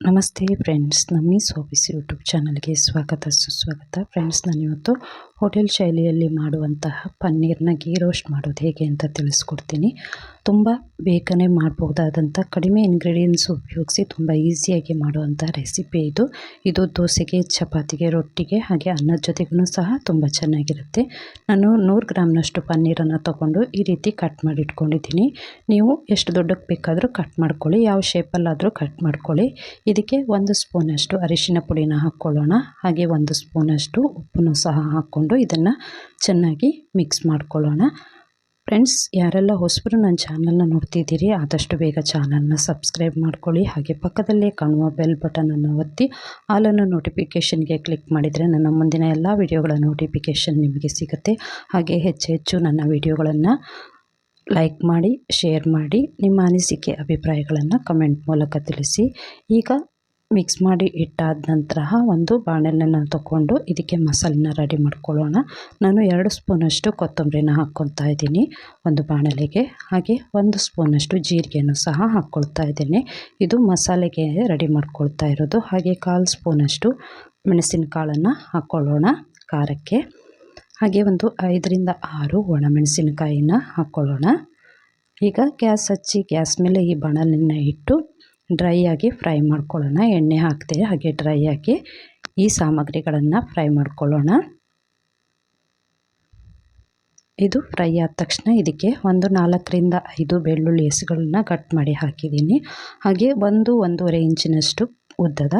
ನಮಸ್ತೆ ಫ್ರೆಂಡ್ಸ್, ನಮ್ಮಿ ಸೋಬಿಸ್ ಯೂಟ್ಯೂಬ್ ಚಾನಲ್ಗೆ ಸ್ವಾಗತ, ಸುಸ್ವಾಗತ. ಫ್ರೆಂಡ್ಸ್, ನಾನಿವತ್ತು ಹೋಟೆಲ್ ಶೈಲಿಯಲ್ಲಿ ಮಾಡುವಂತಹ ಪನ್ನೀರ್ನ ಗೀ ರೋಸ್ಟ್ ಮಾಡೋದು ಹೇಗೆ ಅಂತ ತಿಳಿಸ್ಕೊಡ್ತೀನಿ. ತುಂಬ ಬೇಗನೆ ಮಾಡಬಹುದಾದಂಥ ಕಡಿಮೆ ಇಂಗ್ರೀಡಿಯೆಂಟ್ಸ್ ಉಪಯೋಗಿಸಿ ತುಂಬ ಈಸಿಯಾಗಿ ಮಾಡುವಂಥ ರೆಸಿಪಿ ಇದು. ಇದು ದೋಸೆಗೆ, ಚಪಾತಿಗೆ, ರೊಟ್ಟಿಗೆ ಹಾಗೆ ಅನ್ನದ ಜೊತೆಗೂ ಸಹ ತುಂಬ ಚೆನ್ನಾಗಿರುತ್ತೆ. ನಾನು ನೂರು ಗ್ರಾಮ್ನಷ್ಟು ಪನ್ನೀರನ್ನು ತೊಗೊಂಡು ಈ ರೀತಿ ಕಟ್ ಮಾಡಿ ಇಟ್ಕೊಂಡಿದ್ದೀನಿ ನೀವು ಎಷ್ಟು ದೊಡ್ಡಕ್ಕೆ ಬೇಕಾದರೂ ಕಟ್ ಮಾಡ್ಕೊಳ್ಳಿ, ಯಾವ ಶೇಪಲ್ಲಾದರೂ ಕಟ್ ಮಾಡ್ಕೊಳ್ಳಿ. ಇದಕ್ಕೆ ಒಂದು ಸ್ಪೂನಷ್ಟು ಅರಿಶಿನ ಪುಡಿನ ಹಾಕ್ಕೊಳ್ಳೋಣ. ಹಾಗೆ ಒಂದು ಸ್ಪೂನಷ್ಟು ಉಪ್ಪನ್ನು ಸಹ ಹಾಕ್ಕೊಂಡು ಇದನ್ನು ಚೆನ್ನಾಗಿ ಮಿಕ್ಸ್ ಮಾಡ್ಕೊಳ್ಳೋಣ. ಫ್ರೆಂಡ್ಸ್ ಯಾರೆಲ್ಲ ಹೊಸಬರು ನನ್ನ ಚಾನಲ್ನ ನೋಡ್ತಿದ್ದೀರಿ, ಆದಷ್ಟು ಬೇಗ ಚಾನಲ್ನ ಸಬ್ಸ್ಕ್ರೈಬ್ ಮಾಡ್ಕೊಳ್ಳಿ. ಹಾಗೆ ಪಕ್ಕದಲ್ಲೇ ಕಾಣುವ ಬೆಲ್ ಬಟನನ್ನು ಒತ್ತಿ ಆಲನ್ನು ನೋಟಿಫಿಕೇಷನ್ಗೆ ಕ್ಲಿಕ್ ಮಾಡಿದರೆ ನನ್ನ ಮುಂದಿನ ಎಲ್ಲ ವಿಡಿಯೋಗಳ ನೋಟಿಫಿಕೇಷನ್ ನಿಮಗೆ ಸಿಗುತ್ತೆ. ಹಾಗೆ ಹೆಚ್ಚು ಹೆಚ್ಚು ನನ್ನ ವಿಡಿಯೋಗಳನ್ನು ಲೈಕ್ ಮಾಡಿ ಶೇರ್ ಮಾಡಿ, ನಿಮ್ಮ ಅನಿಸಿಕೆ, ಅಭಿಪ್ರಾಯಗಳನ್ನು ಕಮೆಂಟ್ ಮೂಲಕ ತಿಳಿಸಿ. ಈಗ ಮಿಕ್ಸ್ ಮಾಡಿ ಇಟ್ಟಾದ ನಂತರ ಒಂದು ಬಾಣಲೆನ ತಗೊಂಡು ಇದಕ್ಕೆ ಮಸಾಲೆನ ರೆಡಿ ಮಾಡ್ಕೊಳ್ಳೋಣ. ನಾನು ಎರಡು ಸ್ಪೂನಷ್ಟು ಕೊತ್ತಂಬರಿನ ಹಾಕ್ಕೊಳ್ತಾ ಇದ್ದೀನಿ ಒಂದು ಬಾಣಲೆಗೆ. ಹಾಗೆ ಒಂದು ಸ್ಪೂನಷ್ಟು ಜೀರಿಗೆಯನ್ನು ಸಹ ಹಾಕ್ಕೊಳ್ತಾ ಇದ್ದೀನಿ. ಇದು ಮಸಾಲೆಗೆ ರೆಡಿ ಮಾಡ್ಕೊಳ್ತಾ ಇರೋದು. ಹಾಗೆ ಕಾಲು ಸ್ಪೂನಷ್ಟು ಮೆಣಸಿನಕಾಳನ್ನು ಹಾಕ್ಕೊಳ್ಳೋಣ ಖಾರಕ್ಕೆ. ಹಾಗೆ ಒಂದು ಐದರಿಂದ ಆರು ಒಣಮೆಣಸಿನಕಾಯಿನ ಹಾಕ್ಕೊಳ್ಳೋಣ. ಈಗ ಗ್ಯಾಸ್ ಹಚ್ಚಿ ಗ್ಯಾಸ್ ಮೇಲೆ ಈ ಬಾಣಲೆನ ಇಟ್ಟು ಡ್ರೈ ಆಗಿ ಫ್ರೈ ಮಾಡ್ಕೊಳ್ಳೋಣ. ಎಣ್ಣೆ ಹಾಕ್ತೇವೆ. ಹಾಗೆ ಡ್ರೈ ಆಗಿ ಈ ಸಾಮಗ್ರಿಗಳನ್ನು ಫ್ರೈ ಮಾಡ್ಕೊಳ್ಳೋಣ. ಇದು ಫ್ರೈ ಆದ ತಕ್ಷಣ ಇದಕ್ಕೆ ಒಂದು ನಾಲ್ಕರಿಂದ ಐದು ಬೆಳ್ಳುಳ್ಳಿ ಹೆಸುಗಳನ್ನ ಕಟ್ ಮಾಡಿ ಹಾಕಿದ್ದೀನಿ. ಹಾಗೆ ಒಂದು ಒಂದೂವರೆ ಇಂಚಿನಷ್ಟು ಉದ್ದದ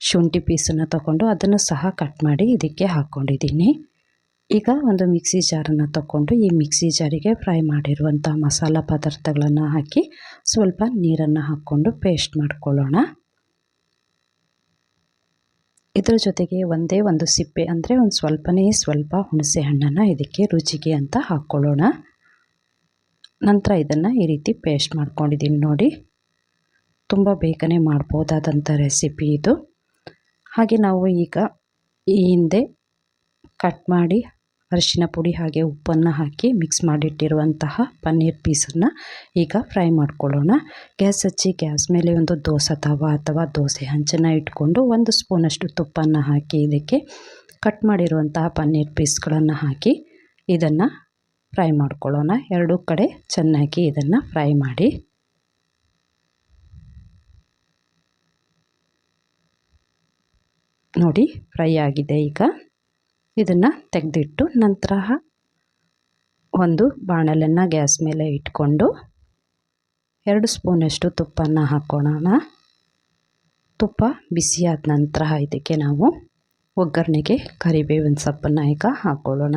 ಶುಂಠಿ ಪೀಸನ್ನು ತಗೊಂಡು ಅದನ್ನು ಸಹ ಕಟ್ ಮಾಡಿ ಇದಕ್ಕೆ ಹಾಕ್ಕೊಂಡಿದ್ದೀನಿ. ಈಗ ಒಂದು ಮಿಕ್ಸಿ ಜಾರನ್ನು ತಗೊಂಡು ಈ ಮಿಕ್ಸಿ ಜಾರಿಗೆ ಫ್ರೈ ಮಾಡಿರುವಂಥ ಮಸಾಲ ಪದಾರ್ಥಗಳನ್ನು ಹಾಕಿ ಸ್ವಲ್ಪ ನೀರನ್ನು ಹಾಕ್ಕೊಂಡು ಪೇಸ್ಟ್ ಮಾಡ್ಕೊಳ್ಳೋಣ. ಇದರ ಜೊತೆಗೆ ಒಂದೇ ಒಂದು ಸಿಪ್ಪೆ ಅಂದರೆ ಒಂದು ಸ್ವಲ್ಪನೇ ಸ್ವಲ್ಪ ಹುಣಸೆ ಹಣ್ಣನ್ನು ಇದಕ್ಕೆ ರುಚಿಗೆ ಅಂತ ಹಾಕ್ಕೊಳ್ಳೋಣ. ನಂತರ ಇದನ್ನು ಈ ರೀತಿ ಪೇಸ್ಟ್ ಮಾಡ್ಕೊಂಡಿದ್ದೀನಿ ನೋಡಿ. ತುಂಬ ಬೇಗನೆ ಮಾಡ್ಬೋದಾದಂಥ ರೆಸಿಪಿ ಇದು. ಹಾಗೆ ನಾವು ಈಗ ಈ ಹಿಂದೆ ಕಟ್ ಮಾಡಿ ಅರಿಶಿನ ಪುಡಿ ಹಾಗೆ ಉಪ್ಪನ್ನು ಹಾಕಿ ಮಿಕ್ಸ್ ಮಾಡಿಟ್ಟಿರುವಂತಹ ಪನ್ನೀರ್ ಪೀಸನ್ನು ಈಗ ಫ್ರೈ ಮಾಡ್ಕೊಳ್ಳೋಣ. ಗ್ಯಾಸ್ ಹಚ್ಚಿ, ಗ್ಯಾಸ್ ಮೇಲೆ ಒಂದು ದೋಸೆ ತವ ಅಥವಾ ದೋಸೆ ಹಂಚನ್ನು ಇಟ್ಕೊಂಡು ಒಂದು ಸ್ಪೂನಷ್ಟು ತುಪ್ಪನ್ನು ಹಾಕಿ ಇದಕ್ಕೆ ಕಟ್ ಮಾಡಿರುವಂತಹ ಪನ್ನೀರ್ ಪೀಸ್ಗಳನ್ನು ಹಾಕಿ ಇದನ್ನು ಫ್ರೈ ಮಾಡ್ಕೊಳ್ಳೋಣ. ಎರಡೂ ಕಡೆ ಚೆನ್ನಾಗಿ ಇದನ್ನು ಫ್ರೈ ಮಾಡಿ. ನೋಡಿ ಫ್ರೈ ಆಗಿದೆ ಈಗ. ಇದನ್ನು ತೆಗೆದಿಟ್ಟು ನಂತರ ಒಂದು ಬಾಣಲೆಯನ್ನು ಗ್ಯಾಸ್ ಮೇಲೆ ಇಟ್ಕೊಂಡು ಎರಡು ಸ್ಪೂನಷ್ಟು ತುಪ್ಪನ ಹಾಕ್ಕೊಳ್ಳೋಣ ತುಪ್ಪ ಬಿಸಿಯಾದ ನಂತರ ಇದಕ್ಕೆ ನಾವು ಒಗ್ಗರಣೆಗೆ ಕರಿಬೇವಿನ ಸೊಪ್ಪನ್ನು ಈಗ ಹಾಕ್ಕೊಳ್ಳೋಣ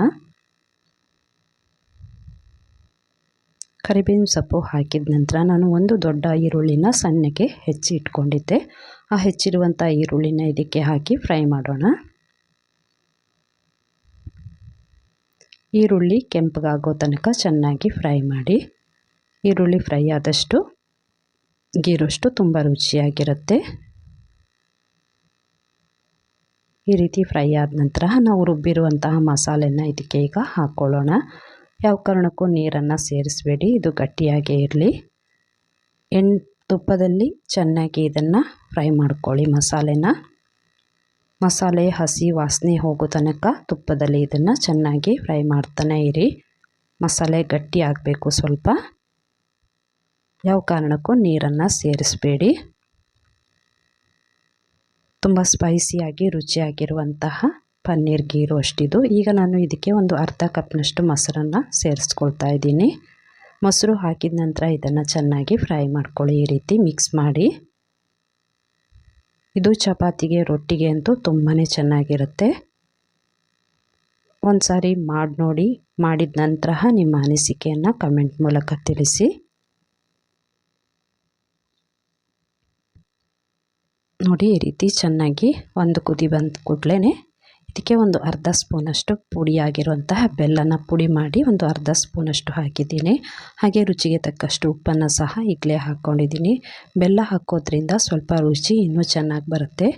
ಕರಿಬೇವಿನ ಸೊಪ್ಪು ಹಾಕಿದ ನಂತರ ನಾನು ಒಂದು ದೊಡ್ಡ ಈರುಳ್ಳಿನ ಸಣ್ಣಗೆ ಹೆಚ್ಚಿ ಇಟ್ಕೊಂಡಿದ್ದೆ ಆ ಹೆಚ್ಚಿರುವಂಥ ಈರುಳ್ಳಿನ ಇದಕ್ಕೆ ಹಾಕಿ ಫ್ರೈ ಮಾಡೋಣ. ಈರುಳ್ಳಿ ಕೆಂಪಗಾಗೋ ತನಕ ಚೆನ್ನಾಗಿ ಫ್ರೈ ಮಾಡಿ. ಈರುಳ್ಳಿ ಫ್ರೈ ಆದಷ್ಟು ಗೀರೋಷ್ಟು ತುಂಬ ರುಚಿಯಾಗಿರುತ್ತೆ. ಈ ರೀತಿ ಫ್ರೈ ಆದ ನಂತರ ನಾವು ರುಬ್ಬಿರುವಂತಹ ಮಸಾಲೆನ ಇದಕ್ಕೆ ಈಗ ಹಾಕ್ಕೊಳ್ಳೋಣ ಯಾವ ಕಾರಣಕ್ಕೂ ನೀರನ್ನು ಸೇರಿಸಬೇಡಿ, ಇದು ಗಟ್ಟಿಯಾಗೇ ಇರಲಿ. ಎಣ್ಣೆ ತುಪ್ಪದಲ್ಲಿ ಚೆನ್ನಾಗಿ ಇದನ್ನು ಫ್ರೈ ಮಾಡ್ಕೊಳ್ಳಿ ಮಸಾಲೆನ. ಮಸಾಲೆ, ಹಸಿ ವಾಸನೆ ಹೋಗೋ ತನಕ ತುಪ್ಪದಲ್ಲಿ ಇದನ್ನು ಚೆನ್ನಾಗಿ ಫ್ರೈ ಮಾಡ್ತಾನೆ ಇರಿ. ಮಸಾಲೆ ಗಟ್ಟಿ ಆಗಬೇಕು ಸ್ವಲ್ಪ. ಯಾವ ಕಾರಣಕ್ಕೂ ನೀರನ್ನು ಸೇರಿಸಬೇಡಿ. ತುಂಬ ಸ್ಪೈಸಿಯಾಗಿ ರುಚಿಯಾಗಿರುವಂತಹ ಪನ್ನೀರ್ ಗೀ ರೋಸ್ಟ್ ಈಗ ನಾನು ಇದಕ್ಕೆ ಒಂದು ಅರ್ಧ ಕಪ್ನಷ್ಟು ಮೊಸರನ್ನು ಸೇರಿಸ್ಕೊಳ್ತಾ ಇದ್ದೀನಿ. ಮೊಸರು ಹಾಕಿದ ನಂತರ ಇದನ್ನು ಚೆನ್ನಾಗಿ ಫ್ರೈ ಮಾಡ್ಕೊಳ್ಳಿ ಈ ರೀತಿ ಮಿಕ್ಸ್ ಮಾಡಿ. ಇದು ಚಪಾತಿಗೆ, ರೊಟ್ಟಿಗೆ ಅಂತೂ ತುಂಬಾ ಚೆನ್ನಾಗಿರುತ್ತೆ. ಒಂದು ಸಾರಿ ಮಾಡಿ ನೋಡಿ, ಮಾಡಿದ ನಂತರ ನಿಮ್ಮ ಅನಿಸಿಕೆಯನ್ನು ಕಮೆಂಟ್ ಮೂಲಕ ತಿಳಿಸಿ. ನೋಡಿ, ಈ ರೀತಿ ಚೆನ್ನಾಗಿ ಒಂದು ಕುದಿ ಬಂದ ಕೂಡಲೇ ಇದಕ್ಕೆ ಒಂದು ಅರ್ಧ ಸ್ಪೂನಷ್ಟು ಪುಡಿಯಾಗಿರುವಂತಹ ಬೆಲ್ಲನ ಪುಡಿ ಮಾಡಿ ಒಂದು ಅರ್ಧ ಸ್ಪೂನಷ್ಟು ಹಾಕಿದ್ದೀನಿ. ಹಾಗೆ ರುಚಿಗೆ ತಕ್ಕಷ್ಟು ಉಪ್ಪನ್ನು ಸಹ ಈಗಲೇ ಹಾಕ್ಕೊಂಡಿದ್ದೀನಿ ಬೆಲ್ಲ ಹಾಕೋದ್ರಿಂದ ಸ್ವಲ್ಪ ರುಚಿ ಇನ್ನೂ ಚೆನ್ನಾಗಿ ಬರುತ್ತೆ.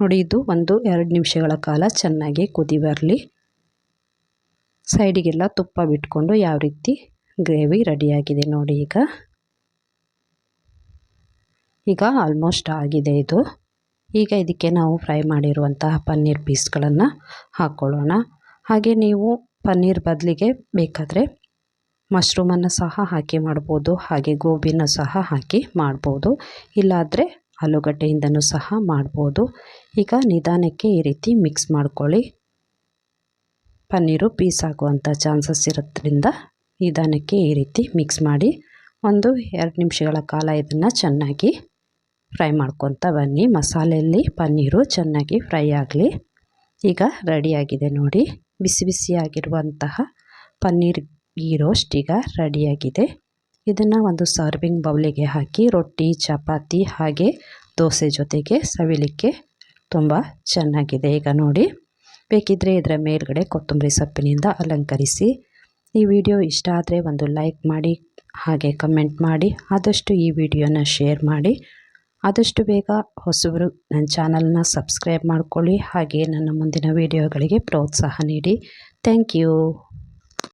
ನೋಡಿ, ಇದು ಒಂದು ಎರಡು ನಿಮಿಷಗಳ ಕಾಲ ಚೆನ್ನಾಗಿ ಕುದಿ ಬರಲಿ. ಸೈಡಿಗೆಲ್ಲ ತುಪ್ಪ ಬಿಟ್ಕೊಂಡು ಯಾವ ರೀತಿ ಗ್ರೇವಿ ರೆಡಿಯಾಗಿದೆ ನೋಡಿ ಈಗ. ಈಗ ಆಲ್ಮೋಸ್ಟ್ ಆಗಿದೆ ಇದು. ಈಗ ಇದಕ್ಕೆ ನಾವು ಫ್ರೈ ಮಾಡಿರುವಂತಹ ಪನ್ನೀರ್ ಪೀಸ್ಗಳನ್ನು ಹಾಕ್ಕೊಳ್ಳೋಣ ಹಾಗೆ ನೀವು ಪನ್ನೀರ್ ಬದಲಿಗೆ ಬೇಕಾದರೆ ಮಶ್ರೂಮನ್ನು ಸಹ ಹಾಕಿ ಮಾಡ್ಬೋದು, ಹಾಗೆ ಗೋಬಿನ ಸಹ ಹಾಕಿ ಮಾಡ್ಬೋದು, ಇಲ್ಲಾದರೆ ಆಲೂಗಡ್ಡೆಯಿಂದನೂ ಸಹ ಮಾಡ್ಬೋದು. ಈಗ ನಿಧಾನಕ್ಕೆ ಈ ರೀತಿ ಮಿಕ್ಸ್ ಮಾಡ್ಕೊಳ್ಳಿ. ಪನ್ನೀರು ಪೀಸ್ ಆಗುವಂಥ ಚಾನ್ಸಸ್ ಇರೋದ್ರಿಂದ ನಿಧಾನಕ್ಕೆ ಈ ರೀತಿ ಮಿಕ್ಸ್ ಮಾಡಿ ಒಂದು ಎರಡು ನಿಮಿಷಗಳ ಕಾಲ ಇದನ್ನು ಚೆನ್ನಾಗಿ ಫ್ರೈ ಮಾಡ್ಕೊತ ಬನ್ನಿ. ಮಸಾಲೆಯಲ್ಲಿ ಪನ್ನೀರು ಚೆನ್ನಾಗಿ ಫ್ರೈ ಆಗಲಿ. ಈಗ ರೆಡಿಯಾಗಿದೆ ನೋಡಿ. ಬಿಸಿ ಬಿಸಿಯಾಗಿರುವಂತಹ ಪನ್ನೀರ್ ಗೀ ರೋಸ್ಟ್ ಈಗ ರೆಡಿಯಾಗಿದೆ. ಇದನ್ನು ಒಂದು ಸರ್ವಿಂಗ್ ಬೌಲಿಗೆ ಹಾಕಿ ರೊಟ್ಟಿ, ಚಪಾತಿ ಹಾಗೆ ದೋಸೆ ಜೊತೆಗೆ ಸವಿಲಿಕ್ಕೆ ತುಂಬ ಚೆನ್ನಾಗಿದೆ. ಈಗ ನೋಡಿ. ಬೇಕಿದ್ದರೆ ಇದರ ಮೇಲ್ಗಡೆ ಕೊತ್ತಂಬರಿ ಸೊಪ್ಪಿನಿಂದ ಅಲಂಕರಿಸಿ. ಈ ವಿಡಿಯೋ ಇಷ್ಟ ಆದರೆ ಒಂದು ಲೈಕ್ ಮಾಡಿ, ಹಾಗೆ ಕಮೆಂಟ್ ಮಾಡಿ, ಆದಷ್ಟು ಈ ವಿಡಿಯೋನ ಶೇರ್ ಮಾಡಿ. ಆದಷ್ಟು ಬೇಗ ಹೊಸಬರು ನನ್ನ ಚಾನಲ್ನ ಸಬ್ಸ್ಕ್ರೈಬ್ ಮಾಡಿಕೊಳ್ಳಿ ಹಾಗೆ ನನ್ನ ಮುಂದಿನ ವೀಡಿಯೋಗಳಿಗೆ ಪ್ರೋತ್ಸಾಹ ನೀಡಿ. Thank you.